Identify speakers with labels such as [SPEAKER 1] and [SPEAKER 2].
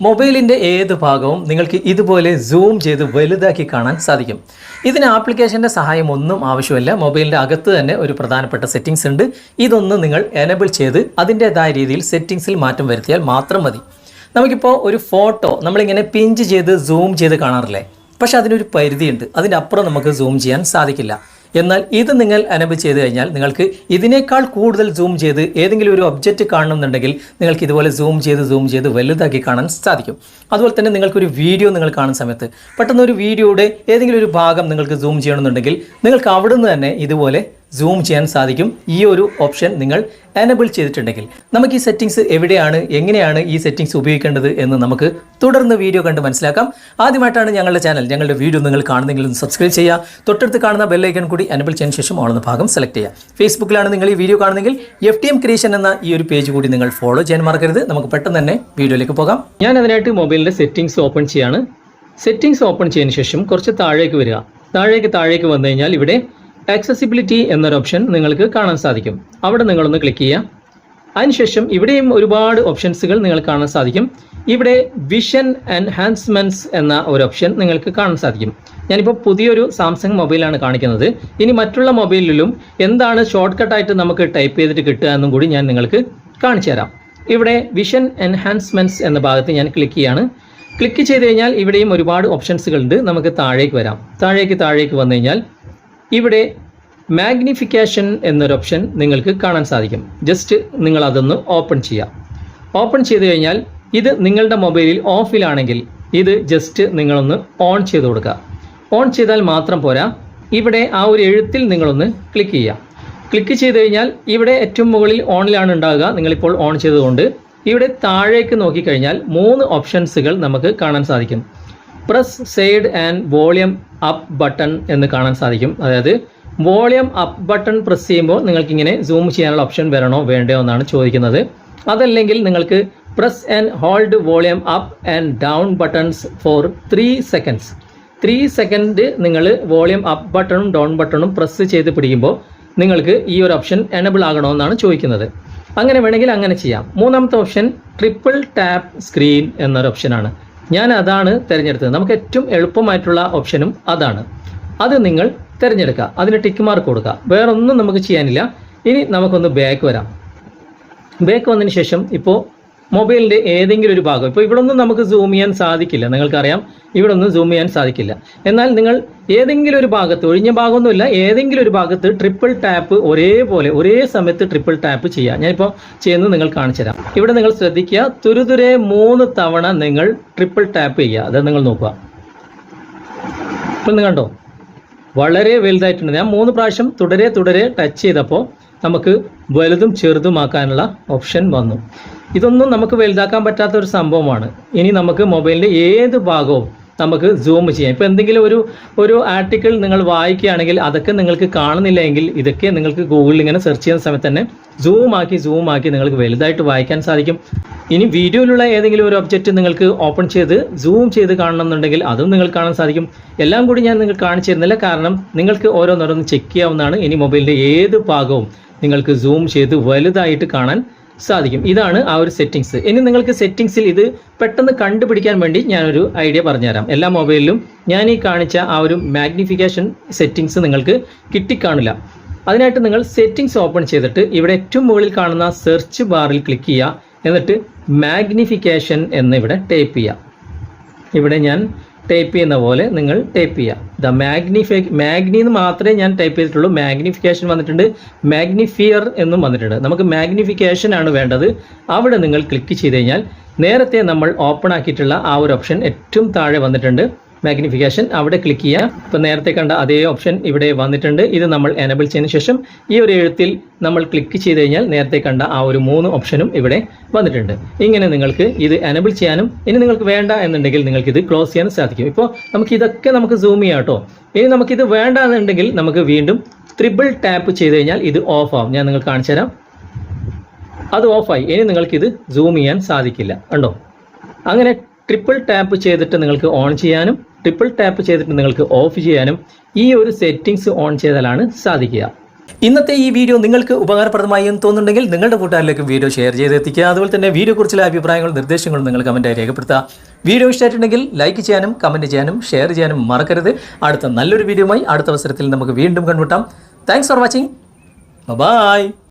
[SPEAKER 1] മൊബൈലിന്റെ ഏത് ഭാഗവും നിങ്ങൾക്ക് ഇതുപോലെ സൂം ചെയ്ത് വലുതാക്കി കാണാൻ സാധിക്കും. ഇതിന് ആപ്ലിക്കേഷന്റെ സഹായം ഒന്നും ആവശ്യമില്ല. മൊബൈലിന്റെ അകത്ത് തന്നെ ഒരു പ്രധാനപ്പെട്ട സെറ്റിംഗ്സ് ഉണ്ട്. ഇതൊന്ന് നിങ്ങൾ എനബിൾ ചെയ്ത് അതിന്റേതായ രീതിയിൽ സെറ്റിംഗ്സിൽ മാറ്റം വരുത്തിയാൽ മാത്രം മതി. നമുക്കിപ്പോൾ ഒരു ഫോട്ടോ നമ്മളിങ്ങനെ പിഞ്ച് ചെയ്ത് സൂം ചെയ്ത് കാണാറില്ലേ? പക്ഷേ അതിനൊരു പരിധിയുണ്ട്. അതിന്റെ അപ്പുറം നമുക്ക് സൂം ചെയ്യാൻ സാധിക്കില്ല. എന്നാൽ ഇത് നിങ്ങൾ അനബിൾ ചെയ്ത് കഴിഞ്ഞാൽ നിങ്ങൾക്ക് ഇതിനേക്കാൾ കൂടുതൽ സൂം ചെയ്ത് ഏതെങ്കിലും ഒരു ഒബ്ജക്റ്റ് കാണണമെന്നുണ്ടെങ്കിൽ നിങ്ങൾക്ക് ഇതുപോലെ സൂം ചെയ്ത് സൂം ചെയ്ത് വലുതാക്കി കാണാൻ സാധിക്കും. അതുപോലെ തന്നെ നിങ്ങൾക്കൊരു വീഡിയോ നിങ്ങൾ കാണുന്ന സമയത്ത് പെട്ടെന്ന് ഒരു വീഡിയോയുടെ ഏതെങ്കിലും ഒരു ഭാഗം നിങ്ങൾക്ക് സൂം ചെയ്യണമെന്നുണ്ടെങ്കിൽ നിങ്ങൾക്ക് അവിടുന്ന് തന്നെ ഇതുപോലെ സൂം ചെയ്യാൻ സാധിക്കും. ഈ ഒരു ഓപ്ഷൻ നിങ്ങൾ എനബിൾ ചെയ്തിട്ടുണ്ടെങ്കിൽ നമുക്ക് ഈ സെറ്റിംഗ്സ് എവിടെയാണ് എങ്ങനെയാണ് ഈ സെറ്റിംഗ്സ് ഉപയോഗിക്കേണ്ടത് എന്ന് നമുക്ക് തുടർന്ന് വീഡിയോ കണ്ട് മനസ്സിലാക്കാം. ആദ്യമായിട്ടാണ് ഞങ്ങളുടെ ചാനൽ ഞങ്ങളുടെ വീഡിയോ നിങ്ങൾ കാണുന്നെങ്കിൽ ഒന്ന് സബ്സ്ക്രൈബ് ചെയ്യുക. തൊട്ടടുത്ത് കാണുന്ന ബെല്ലൈക്കൺ കൂടി എനബിൾ ചെയ്യുന്ന ശേഷം ഓണെന്ന ഭാഗം സെലക്ട് ചെയ്യുക. ഫേസ്ബുക്കിലാണ് നിങ്ങൾ ഈ വീഡിയോ കാണുന്നെങ്കിൽ എഫ് ടി എം ക്രിയേഷൻ എന്ന ഈ ഒരു പേജ് കൂടി നിങ്ങൾ ഫോളോ ചെയ്യാൻ മറക്കരുത്. നമുക്ക് പെട്ടെന്ന് തന്നെ വീഡിയോയിലേക്ക് പോകാം. ഞാൻ അതിനായിട്ട് മൊബൈലിന്റെ സെറ്റിംഗ്സ് ഓപ്പൺ ചെയ്യാണ്. സെറ്റിംഗ്സ് ഓപ്പൺ ചെയ്യുന്ന ശേഷം കുറച്ച് താഴേക്ക് വരിക. താഴേക്ക് താഴേക്ക് വന്നു കഴിഞ്ഞാൽ ഇവിടെ ആക്സസിബിലിറ്റി എന്നൊരു ഓപ്ഷൻ നിങ്ങൾക്ക് കാണാൻ സാധിക്കും. അവിടെ നിങ്ങളൊന്ന് ക്ലിക്ക് ചെയ്യാം അതിനുശേഷം ഇവിടെയും ഒരുപാട് ഓപ്ഷൻസുകൾ നിങ്ങൾ കാണാൻ സാധിക്കും. ഇവിടെ വിഷൻ എൻഹാൻസ്മെന്റ്സ് എന്ന ഒരു ഓപ്ഷൻ നിങ്ങൾക്ക് കാണാൻ സാധിക്കും. ഞാനിപ്പോൾ പുതിയൊരു സാംസങ് മൊബൈലാണ് കാണിക്കുന്നത്. ഇനി മറ്റുള്ള മൊബൈലിലും എന്താണ് ഷോർട്ട് കട്ടായിട്ട് നമുക്ക് ടൈപ്പ് ചെയ്തിട്ട് കിട്ടുക എന്നും കൂടി ഞാൻ നിങ്ങൾക്ക് കാണിച്ചു തരാം. ഇവിടെ വിഷൻ എൻഹാൻസ്മെന്റ്സ് എന്ന ഭാഗത്ത് ഞാൻ ക്ലിക്ക് ചെയ്യാണ്. ക്ലിക്ക് ചെയ്ത് കഴിഞ്ഞാൽ ഇവിടെയും ഒരുപാട് ഓപ്ഷൻസുകൾ ഉണ്ട് നമുക്ക് താഴേക്ക് വരാം. താഴേക്ക് താഴേക്ക് വന്നു കഴിഞ്ഞാൽ ഇവിടെ മാഗ്നിഫിക്കേഷൻ എന്നൊരു ഓപ്ഷൻ നിങ്ങൾക്ക് കാണാൻ സാധിക്കും. ജസ്റ്റ് നിങ്ങൾ അതൊന്ന് ഓപ്പൺ ചെയ്യാം. ഓപ്പൺ ചെയ്ത് കഴിഞ്ഞാൽ ഇത് നിങ്ങളുടെ മൊബൈലിൽ ഓഫിലാണെങ്കിൽ ഇത് ജസ്റ്റ് നിങ്ങളൊന്ന് ഓൺ ചെയ്ത് കൊടുക്കുക ഓൺ ചെയ്താൽ മാത്രം പോരാ. ഇവിടെ ആ ഒരു എഴുത്തിൽ നിങ്ങളൊന്ന് ക്ലിക്ക് ചെയ്യുക ക്ലിക്ക് ചെയ്ത് കഴിഞ്ഞാൽ ഇവിടെ ഏറ്റവും മുകളിൽ ഓണിലാണ് ഉണ്ടാകുക. നിങ്ങളിപ്പോൾ ഓൺ ചെയ്തുകൊണ്ട് ഇവിടെ താഴേക്ക് നോക്കിക്കഴിഞ്ഞാൽ മൂന്ന് ഓപ്ഷൻസുകൾ നമുക്ക് കാണാൻ സാധിക്കും. Press side and volume up button എന്ന് കാണാൻ സാധിക്കും. അതായത് വോളിയം അപ്പ് ബട്ടൺ പ്രസ് ചെയ്യുമ്പോൾ നിങ്ങൾക്ക് ഇങ്ങനെ സൂം ചെയ്യാനുള്ള ഓപ്ഷൻ വരണോ വേണ്ടയോ എന്നാണ് ചോദിക്കുന്നത്. അതല്ലെങ്കിൽ നിങ്ങൾക്ക് press and hold volume up and down buttons for three seconds three second നിങ്ങൾ വോളിയം അപ്പ് ബട്ടണും ഡൗൺ ബട്ടണും പ്രസ് ചെയ്ത് പിടിക്കുമ്പോൾ നിങ്ങൾക്ക് ഈ ഒരു ഓപ്ഷൻ എനബിൾ ആകണമെന്നാണ് ചോദിക്കുന്നത്. അങ്ങനെ വേണമെങ്കിൽ അങ്ങനെ ചെയ്യാം. മൂന്നാമത്തെ ഓപ്ഷൻ ട്രിപ്പിൾ ടാപ്പ് സ്ക്രീൻ എന്നൊരു ഓപ്ഷനാണ് ഞാൻ അതാണ് തിരഞ്ഞെടുത്തത്. നമുക്ക് ഏറ്റവും എളുപ്പമായിട്ടുള്ള ഓപ്ഷനും അതാണ്. അത് നിങ്ങൾ തിരഞ്ഞെടുക്കുക. അതിന് ടിക്ക് മാർക്ക് കൊടുക്കുക. വേറൊന്നും നമുക്ക് ചെയ്യാനില്ല. ഇനി നമുക്കൊന്ന് ബാക്ക് വരാം. ബാക്ക് വന്നതിന് ശേഷം ഇപ്പോൾ മൊബൈലിന്റെ ഏതെങ്കിലും ഒരു ഭാഗം. ഇപ്പോൾ ഇവിടെ ഒന്നും നമുക്ക് സൂം ചെയ്യാൻ സാധിക്കില്ല. നിങ്ങൾക്കറിയാം ഇവിടെ ഒന്നും സൂം ചെയ്യാൻ സാധിക്കില്ല. എന്നാൽ നിങ്ങൾ ഏതെങ്കിലും ഒരു ഭാഗത്ത് ഒഴിഞ്ഞ ഭാഗമൊന്നുമില്ല ഏതെങ്കിലും ഒരു ഭാഗത്ത് ട്രിപ്പിൾ ടാപ്പ് ഒരേപോലെ ഒരേ സമയത്ത് ട്രിപ്പിൾ ടാപ്പ് ചെയ്യുക ഞാനിപ്പോൾ ചെയ്യുന്നത് നിങ്ങൾ കാണിച്ചു തരാം. ഇവിടെ നിങ്ങൾ ശ്രദ്ധിക്കുക തുരുതുരെ മൂന്ന് തവണ നിങ്ങൾ ട്രിപ്പിൾ ടാപ്പ് ചെയ്യുക. അത് നിങ്ങൾ നോക്കുക. ഇപ്പം കണ്ടോ? വളരെ വലുതായിട്ടുണ്ട്. ഞാൻ മൂന്ന് പ്രാവശ്യം തുടരെ തുടരെ ടച്ച് ചെയ്തപ്പോൾ നമുക്ക് വലുതും ചെറുതുമാക്കാനുള്ള ഓപ്ഷൻ വന്നു. ഇതൊന്നും നമുക്ക് വലുതാക്കാൻ പറ്റാത്ത ഒരു സംഭവമാണ്. ഇനി നമുക്ക് മൊബൈലിന്റെ ഏത് ഭാഗവും നമുക്ക് സൂം ചെയ്യാം. ഇപ്പോൾ എന്തെങ്കിലും ഒരു ഒരു ആർട്ടിക്കിൾ നിങ്ങൾ വായിക്കുകയാണെങ്കിൽ അതൊക്കെ നിങ്ങൾക്ക് കാണുന്നില്ല എങ്കിൽ ഇതൊക്കെ നിങ്ങൾക്ക് ഗൂഗിളിൽ ഇങ്ങനെ സെർച്ച് ചെയ്യുന്ന സമയത്ത് തന്നെ സൂം ആക്കി സൂം ആക്കി നിങ്ങൾക്ക് വലുതായിട്ട് വായിക്കാൻ സാധിക്കും. ഇനി വീഡിയോയിലുള്ള ഏതെങ്കിലും ഒരു ഒബ്ജക്റ്റ് നിങ്ങൾക്ക് ഓപ്പൺ ചെയ്ത് സൂം ചെയ്ത് കാണണമെന്നുണ്ടെങ്കിൽ അതും നിങ്ങൾക്ക് കാണാൻ സാധിക്കും. എല്ലാം കൂടി ഞാൻ നിങ്ങൾക്ക് കാണിച്ചു തരുന്നില്ല. കാരണം നിങ്ങൾക്ക് ഓരോന്നോരോന്ന് ചെക്ക് ചെയ്യാവുന്നതാണ്. ഇനി മൊബൈലിന്റെ ഏത് ഭാഗവും നിങ്ങൾക്ക് സൂം ചെയ്ത് വലുതായിട്ട് കാണാൻ സാധിക്കും. ഇതാണ് ആ ഒരു സെറ്റിങ്സ് ഇനി നിങ്ങൾക്ക് സെറ്റിങ്സിൽ ഇത് പെട്ടെന്ന് കണ്ടുപിടിക്കാൻ വേണ്ടി ഞാനൊരു ഐഡിയ പറഞ്ഞുതരാം. എല്ലാ മൊബൈലിലും ഞാൻ ഈ കാണിച്ച ആ ഒരു മാഗ്നിഫിക്കേഷൻ സെറ്റിങ്സ് നിങ്ങൾക്ക് കിട്ടിക്കാണില്ല. അതിനായിട്ട് നിങ്ങൾ സെറ്റിങ്സ് ഓപ്പൺ ചെയ്തിട്ട് ഇവിടെ ഏറ്റവും മുകളിൽ കാണുന്ന സെർച്ച് ബാറിൽ ക്ലിക്ക് ചെയ്യുക. എന്നിട്ട് മാഗ്നിഫിക്കേഷൻ എന്ന് ഇവിടെ ടൈപ്പ് ചെയ്യുക. ഇവിടെ ഞാൻ ടൈപ്പ് ചെയ്യുന്ന പോലെ നിങ്ങൾ ടൈപ്പ് ചെയ്യുക. ദ മാഗ്നിഫൈ മാഗ്നി എന്ന് മാത്രമേ ഞാൻ ടൈപ്പ് ചെയ്തിട്ടുള്ളൂ. മാഗ്നിഫിക്കേഷൻ വന്നിട്ടുണ്ട്. മാഗ്നിഫിയർ എന്നും വന്നിട്ടുണ്ട്. നമുക്ക് മാഗ്നിഫിക്കേഷൻ ആണ് വേണ്ടത്. അവിടെ നിങ്ങൾ ക്ലിക്ക് ചെയ്ത് കഴിഞ്ഞാൽ നേരത്തെ നമ്മൾ ഓപ്പൺ ആക്കിയിട്ടുള്ള ആ ഒരു ഓപ്ഷൻ ഏറ്റവും താഴെ വന്നിട്ടുണ്ട്. മാഗ്നിഫിക്കേഷൻ അവിടെ ക്ലിക്ക് ചെയ്യുക. ഇപ്പോൾ നേരത്തെ കണ്ട അതേ ഓപ്ഷൻ ഇവിടെ വന്നിട്ടുണ്ട്. ഇത് നമ്മൾ എനബിൾ ചെയ്തതിന് ശേഷം ഈ ഒരു എഴുത്തിൽ നമ്മൾ ക്ലിക്ക് ചെയ്ത് കഴിഞ്ഞാൽ നേരത്തെ കണ്ട ആ ഒരു മൂന്ന് ഓപ്ഷനും ഇവിടെ വന്നിട്ടുണ്ട്. ഇങ്ങനെ നിങ്ങൾക്ക് ഇത് എനബിൾ ചെയ്യാനും ഇനി നിങ്ങൾക്ക് വേണ്ട എന്നുണ്ടെങ്കിൽ നിങ്ങൾക്ക് ഇത് ക്ലോസ് ചെയ്യാനും സാധിക്കും. ഇപ്പോൾ നമുക്ക് ഇതൊക്കെ നമുക്ക് സൂം ചെയ്യാം കേട്ടോ ഇനി നമുക്കിത് വേണ്ട എന്നുണ്ടെങ്കിൽ നമുക്ക് വീണ്ടും ത്രിബിൾ ടാപ്പ് ചെയ്ത് കഴിഞ്ഞാൽ ഇത് ഓഫ് ആവും. ഞാൻ നിങ്ങൾക്ക് കാണിച്ചു തരാം. അത് ഓഫായി ഇനി നിങ്ങൾക്കിത് സൂം ചെയ്യാൻ സാധിക്കില്ല. കണ്ടോ? അങ്ങനെ ട്രിപ്പിൾ ടാപ്പ് ചെയ്തിട്ട് നിങ്ങൾക്ക് ഓൺ ചെയ്യാനും ട്രിപ്പിൾ ടാപ്പ് ചെയ്തിട്ട് നിങ്ങൾക്ക് ഓഫ് ചെയ്യാനും ഈ ഒരു സെറ്റിങ്സ് ഓൺ ചെയ്താലാണ് സാധിക്കുക. ഇന്നത്തെ ഈ വീഡിയോ നിങ്ങൾക്ക് ഉപകാരപ്രദമായി എന്ന് തോന്നുന്നുണ്ടെങ്കിൽ നിങ്ങളുടെ കൂട്ടുകാരിലേക്ക് വീഡിയോ ഷെയർ ചെയ്ത് എത്തിക്കുക അതുപോലെ തന്നെ വീഡിയോ കുറിച്ചുള്ള അഭിപ്രായങ്ങളും നിർദ്ദേശങ്ങളും നിങ്ങൾ കമന്റായി രേഖപ്പെടുത്തുക. വീഡിയോ ഇഷ്ടമായിട്ടുണ്ടെങ്കിൽ ലൈക്ക് ചെയ്യാനും കമന്റ് ചെയ്യാനും ഷെയർ ചെയ്യാനും മറക്കരുത്. അടുത്ത നല്ലൊരു വീഡിയോയുമായി അടുത്ത അവസരത്തിൽ നമുക്ക് വീണ്ടും കണ്ടുമുട്ടാം. Thanks for watching bye